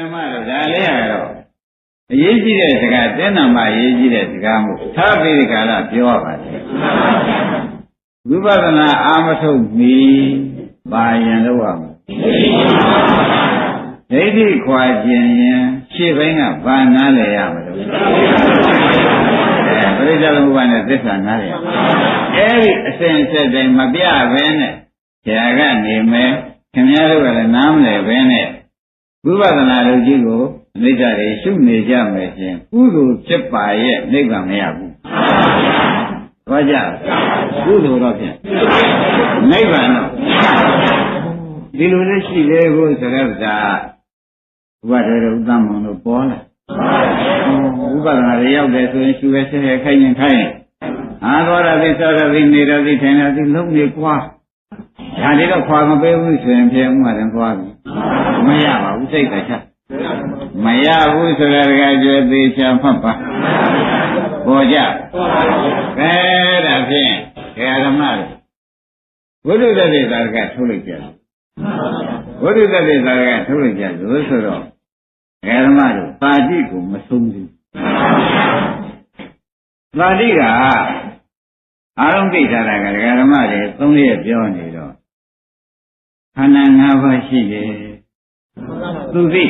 ဓမ္မတို့ဒါလေးကတော့အရေးကြီးတဲ့စကားတင်းနာမှအရေးကြီးတဲ့စကားမို့ထားပြီးဒီကလာပြောရပါတယ်ဝိပဿနာအာမထုတ်မီပါရင်လို့ရမှာဒိဋ္ဌိခွာခြင်းရင်ရှေ့ဘင်းကဘာနားလဲရမလို့အဲပရိစ္ဆေသမုပ္ပါနဲ့သစ္စာနားလဲရအဲဒီအစဉ်အဆက်တိုင်းမပြဘဲနဲ့ဇာကနေမယ်ခင်ဗျားတို့ကလည်းနားမလဲဘဲနဲ့ ဝိပဿနာလုပ်ကြီးကိုအနိစ္စတွေရှုနေကြမယ်ရှင်ကုသိုလ်ဖြစ်ပါရဲ့နိဗ္ဗာန်မရဘူး။ဘာကြကုသိုလ်တော့ဖြင့်နိဗ္ဗာန်တော့ဒီလိုလေးရှိလေကိုဆိုတဲ့ဥစ္စာဘုရားတော်ဥဒ္ဒမုံတို့ပေါ်လာ။ဥပဒနာတွေရောက်တယ်ဆိုရင်ရှုရဲဆက်ရဲခိုင်းရင်ခိုင်းရင်အာသောရသိသောရသိနေရသိထိုင်ရသိလုံးနေကွာ။ဒါတွေတော့ခွာမပေးဘူးဆိုရင်ဖြေဥမှာ then သွားပြီ။မရပါဘူး စိတ်ကချက်မရဘူးဆိုတာတကယ်ကြွယ်သေးချာမှတ်ပါပေါ်ကြကဲဒါဖြင့်ဓမ္မတွေဝိသုဒ္ဓတိသာရကထုတ်လိုက်ကြတယ်ဝိသုဒ္ဓတိသာရကထုတ်လိုက်ကြလို့ဆိုတော့ဓမ္မတို့ပါဠိကိုမဆုံးဘူးပါဠိကအာရုံကိစ္စတာကဓမ္မတွေသုံးရက်ပြောနေတော့ခန္ဓာ၅ပါးရှိတယ် သူသိ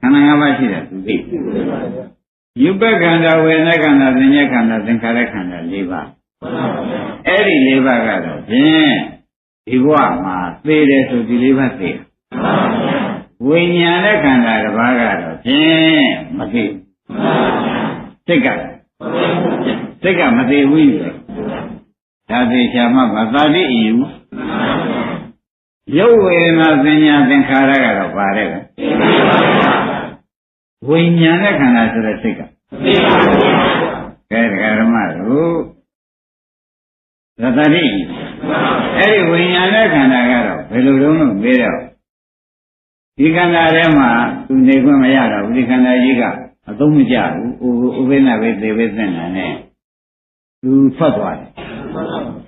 ခန္ဓာ၅ပါးရှိတယ်သူသိယူပခန္ဓာဝေဒနာခန္ဓာသင်္ညခန္ဓာသင်္ခါရခန္ဓာ၄ပါးအဲ့ဒီ၄ပါးကတော့ဖြင့်ဒီဘဝမှာသိတယ်ဆိုဒီ၄ပါးသိဝိညာဉ်နဲ့ခန္ဓာတစ်ပါးကတော့ဖြင့်မသိစိတ်ကစိတ်ကမသိဘူးဒါသိချာမှမသာတိအယူ ရုပ်ဝေဒနာသင်ညာသင်္ခါရကတော့ပါတယ်ပဲဝိညာဉ်နဲ့ခန္ဓာဆိုတဲ့စိတ်ကကဲဒကာဓမ္မတို့သတ္တိအဲ့ဒီဝိညာဉ်နဲ့ခန္ဓာကတော့ဘယ်လိုလုံးလို့မေးတော့ဒီခန္ဓာထဲမှာသူနေခွင့်မရတော့ဘူးဒီခန္ဓာကြီးကအသုံးမကျဘူးဥပိ္ပနာပဲသေပဲသင်တာနဲ့သူထွက်သွားတယ်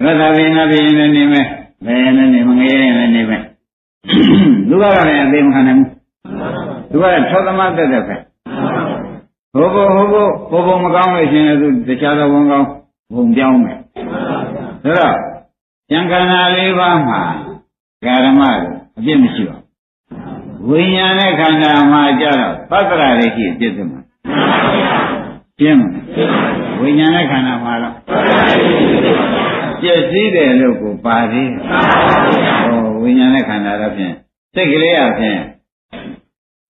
ရသဗေနဘိရင်နေမယ် ဘယ်နဲ့နေမငရဲနဲ့နေမယ်သူကတော့လည်းအသေးမခံနိုင်ဘူးသူကထောသမတက်တဲ့ပဲဟိုဘဟိုဘဟိုဘမကောင်းလို့ရှင်လည်းသူတခြားသောဝန်ကောင်းဘုံပြောင်းမယ်ဒါတော့ဉာဏ်ခန္ဓာလေးပါးမှာဓမ္မအပြစ်မရှိပါဘူးဝိညာဉ်နဲ့ခန္ဓာမှာကြတော့သတ္တရာတွေရှိအပြစ်သမှာပြင်းမလားဝိညာဉ်နဲ့ခန္ဓာမှာတော့ ပြည့်စည်တယ်လို့ကိုပါသေးဟောဝိညာဉ်နဲ့ခန္ဓာတော့ဖြင့်စိတ်ကလေးအဖြင့်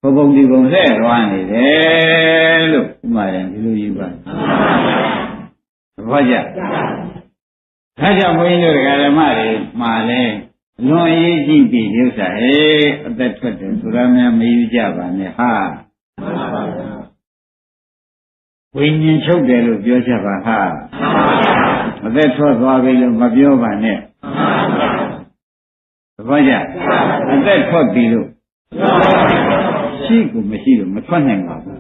ဘုံဘုံဒီဘုံဆက်သွားနေတယ်လို့ဥမာရင်ဒီလိုယူပါဘာကြဒါကြောင့်ဘုန်းကြီးတို့ဓမ္မတွေမှာလဲလွန်ရေးကြည့်ပြီးဥစ္စာဟဲ့အသက်ထွက်တယ်ဆိုရမယ်မယူကြပါနဲ့ဟာဝိညာဉ်ချုပ်တယ်လို့ပြောချက်ပါဟာ အသက်ထွက်သွားပြီလို့မပြောပါနဲ့သဘောကျအသက်ထွက်ပြီလို့ရှိကိုမရှိလို့မထွက်နိုင်ပါဘူး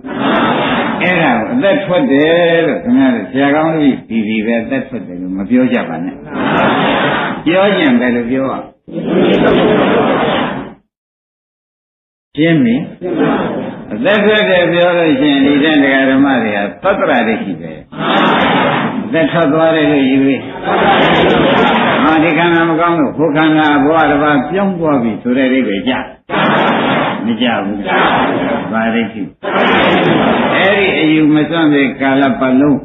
အဲ့ဒါကိုအသက်ထွက်တယ်လို့ခင်ဗျားတို့ဆရာကောင်းကြီးဒီဒီပဲအသက်ထွက်တယ်လို့မပြောကြပါနဲ့ပြောကျင်ပဲလို့ပြောရရှင်းပြီအသက်ထွက်တယ်ပြောလို့ရှိရင်ဒီတဲ့ဒကာဓမ္မတွေကသတ္တရာတွေရှိတယ်အ သက်ထွက်သွားတယ်လို့ယူပြီးဟာဒီခန္ဓာမကောင်းလို့ဘုခန္ဓာဘဝတစ်ပါးပြောင်းသွားပြီဆိုတဲ့အိဗယ်ကြမကြဘူးဗာရိတိအဲ့ဒီအယူမစွန့်တဲ့ကာလပတ်လုံး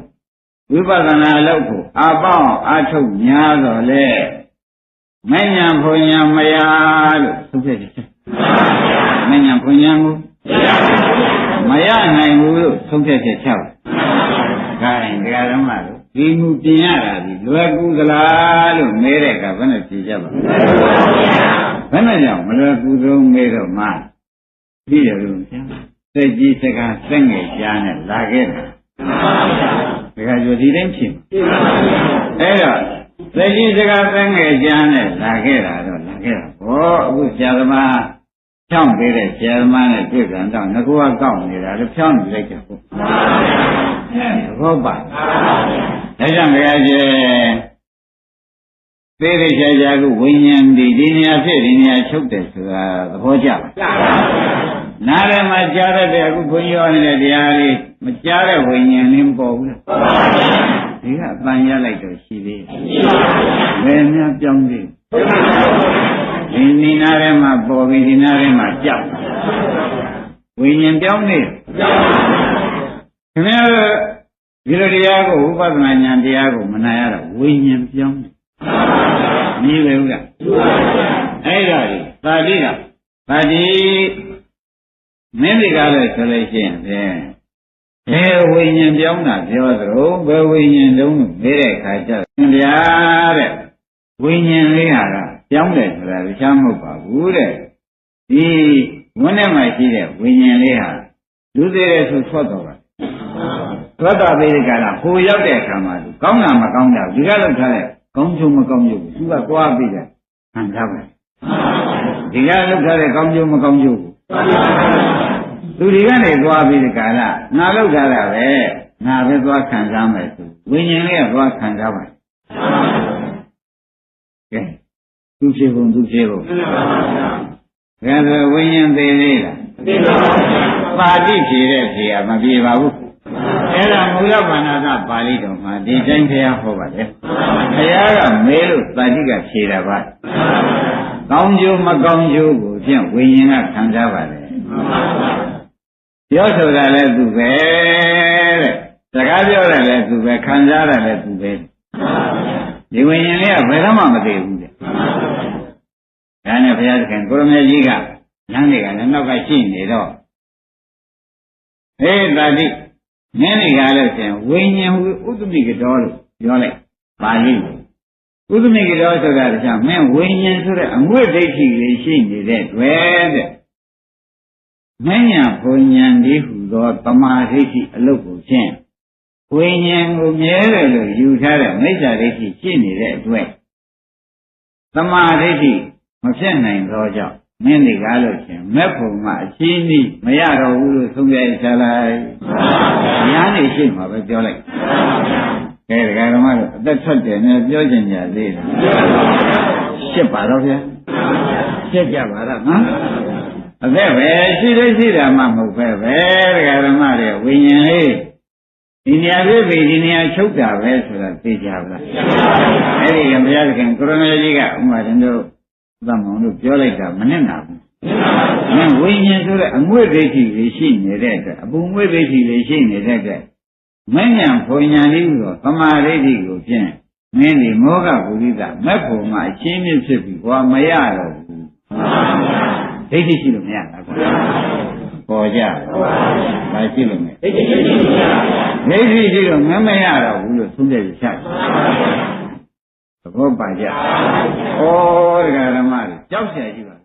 ဝိပဿနာအလုပ်ကိုအပေါင်းအထုတ်များတော့လေမဉ္ဇဉ်ဘုံညာမရလို့သုံးဖြတ်ချက်မဉ္ဇဉ်ဘုံညာကိုမရနိုင်ဘူးလို့သုံးဖြတ်ချက်ချောက်ခိုင်းတရားဓမ္မလို့ ဒီမူပြင်ရတာဒီလွယ်ကူသလားလို့မဲတဲ့ကဘယ်နဲ့ဖြေကြပါဘယ်နဲ့ကြောင့်မလွယ်ကူဆုံးမဲတော့မှပြီးတယ်လို့ဗျာစိတ်ကြီးစကားစက်ငယ်ကြားနဲ့လာခဲ့တာဒါကကြိုဒီတိုင်းဖြစ်အဲ့တော့စိတ်ကြီးစကားစက်ငယ်ကြားနဲ့လာခဲ့တာတော့လာခဲ့တာဘောအခုဆရာသမားဖြောင်းပေးတဲ့ဆရာသမားနဲ့တွေ့ကြတော့ငကူကကောက်နေတာလည်းဖြောင်းနေလိုက်တယ် ဟုတ်ဟုတ်ပါဒါကြောင့်ဘုရားရှင်သေးသေးချာချာကဝိညာဉ်ဒီဒီနေရာဖြစ်ဒီနေရာချုပ်တယ်ဆိုတာသဘောကျပါနာနားထဲမှာကြားရတဲ့အခုဘုန်းကြီးဟောနေတဲ့တရားလေးမကြားတဲ့ဝိညာဉ်လေးမပေါ်ဘူးလားဒီကအပန်ရလိုက်တော့ရှိသေးတယ်ဘယ်များပြောင်းသေးဒီနိနာထဲမှာပေါ်ပြီးဒီနာထဲမှာကြောက်ဝိညာဉ်ပြောင်းနေ ခင်ဗျားတို့ဒီလိုတရားကိုဥပဒနာဉာဏ်တရားကိုမနာရတော့ဝိညာဉ်ပြောင်းနေမြည်ပဲဦးလားအဲ့ဒါကြီးပါဠိကပါဠိမင်းတွေကလည်းဆိုလို့ရှိရင်ဖြင့်ဘယ်ဝိညာဉ်ပြောင်းတာပြောသလိုဘယ်ဝိညာဉ်တုံးလို့မေးတဲ့အခါကျတော့ဗျာတဲ့ဝိညာဉ်လေးဟာကပြောင်းတယ်ဆိုတာတခြားမဟုတ်ပါဘူးတဲ့ဒီဝန်းထဲမှာရှိတဲ့ဝိညာဉ်လေးဟာလူသေးတဲ့ဆိုထွက်တော့ ပါထွက်တော့ပြီးဒီကလာဟိုရောက်တဲ့အခါမှာသူကောင်းတာမကောင်းတာဒီကလောက်ထားတဲ့ကောင်းချုံမကောင်းကျိုးသူကသွားပြီးတယ်ဟန်ထားပါဒီကလောက်ထားတဲ့ကောင်းကျိုးမကောင်းကျိုးသူဒီကနေသွားပြီးဒီကလာငါလောက်ထားတာပဲငါပဲသွားခံစားမယ်ဆိုဝိညာဉ်လေးကသွားခံစားပါကဲသူဖြစ်ကုန်သူဖြစ်ကုန်ကဲဆိုဝိညာဉ်သေးလေးလားပါဠိဖြေတဲ့ဖြေကမပြေပါဘူး အဲ့ဒါမူလဘာနာကပါဠိတော်မှာဒီတိုင်းဘုရားဟောပါတယ်ဘုရားကမဲလို့ပါဠိကဖြေတာပါကောင်းကျိုးမကောင်းကျိုးကိုဖြင့်ဝိညာဉ်ကခံစားပါတယ်ပြောဆိုတာလည်းသူပဲတဲ့စကားပြောတယ်လည်းသူပဲခံစားတယ်လည်းသူပဲဒီဝိညာဉ်လေးကဘယ်တော့မှမသိဘူးတဲ့ဒါနဲ့ဘုရားသခင်ကိုရမေကြီးကလမ်းတွေကလည်းနောက်ကရှိနေတော့ဟေးတာတိ မင်းတွေကလည်းရှင်ဝိညာဉ်ဟူဥဒ္ဓမိကတော်လို့ပြောလိုက်ပါဠိဥဒ္ဓမိကတော်ဆိုတာတခြားမင်းဝိညာဉ်ဆိုတဲ့အငွေ့ဒိဋ္ဌိလေးရှိနေတဲ့တွေ့တဲ့မဉ္ဇဉ်ဘုံဉဏ်ဒီဟူသောတမာဒိဋ္ဌိအလုတ်ကိုဖြင့်ဝိညာဉ်ကိုမြဲတယ်လို့ယူထားတဲ့မိစ္ဆာဒိဋ္ဌိရှိနေတဲ့အတွက်တမာဒိဋ္ဌိမဖြစ်နိုင်သောကြောင့် မင်းတွေကလို့ချင်းမက်ဖို့မှအချင်းကြီးမရတော့ဘူးလို့သုံးပြရချလိုက်။ညာနေရှိမှပဲပြောလိုက်ကဲဒကာဓမ္မတို့အသက်ထွက်တယ်နဲ့ပြောချင်ကြသေးတယ်။ရှစ်ပါတော့ဗျာ။ရှစ်ကြပါတော့နော်။အသက်ပဲရှိသေးရှိတာမှမဟုတ်ပဲပဲဒကာဓမ္မတွေဝိညာဉ်လေးဒီနေရာပြည့်ပြီဒီနေရာချုပ်တာပဲဆိုတာသိကြပါလား။အဲ့ဒီကဘုရားသခင်ကိုရမေကြီးကဥမာတင်တို့ သမောင်တို့ပြောလိုက်တာမနဲ့နာဘူး။မင်းဝိညာဉ်ဆိုတဲ့အငွေ့ဒိဋ္ဌိလေးရှိနေတဲ့အတွက်အပူငွေ့ဒိဋ္ဌိလေးရှိနေတဲ့အတွက်မဉ္ဇဉ်ဘုံညာလေးကိုသမာဓိဋ္ဌိကိုဖြင့်မင်းဒီမောဟပုရိသမက်ဖို့မှအချင်းမြင့်ဖြစ်ပြီးဘာမရတော့ဘူး။ဒိဋ္ဌိရှိလို့မရတာကွာ။ပေါ်ကြ။ဘာရှိလို့မလဲ။ဒိဋ္ဌိရှိလို့မရဘူး။ဒိဋ္ဌိရှိလို့မမရတော့ဘူးလို့သုံးတယ်ချတယ်။သ ဘောပါကြ။ဩဒကာဓမ္မတွေကြောက်เสียရှိပါ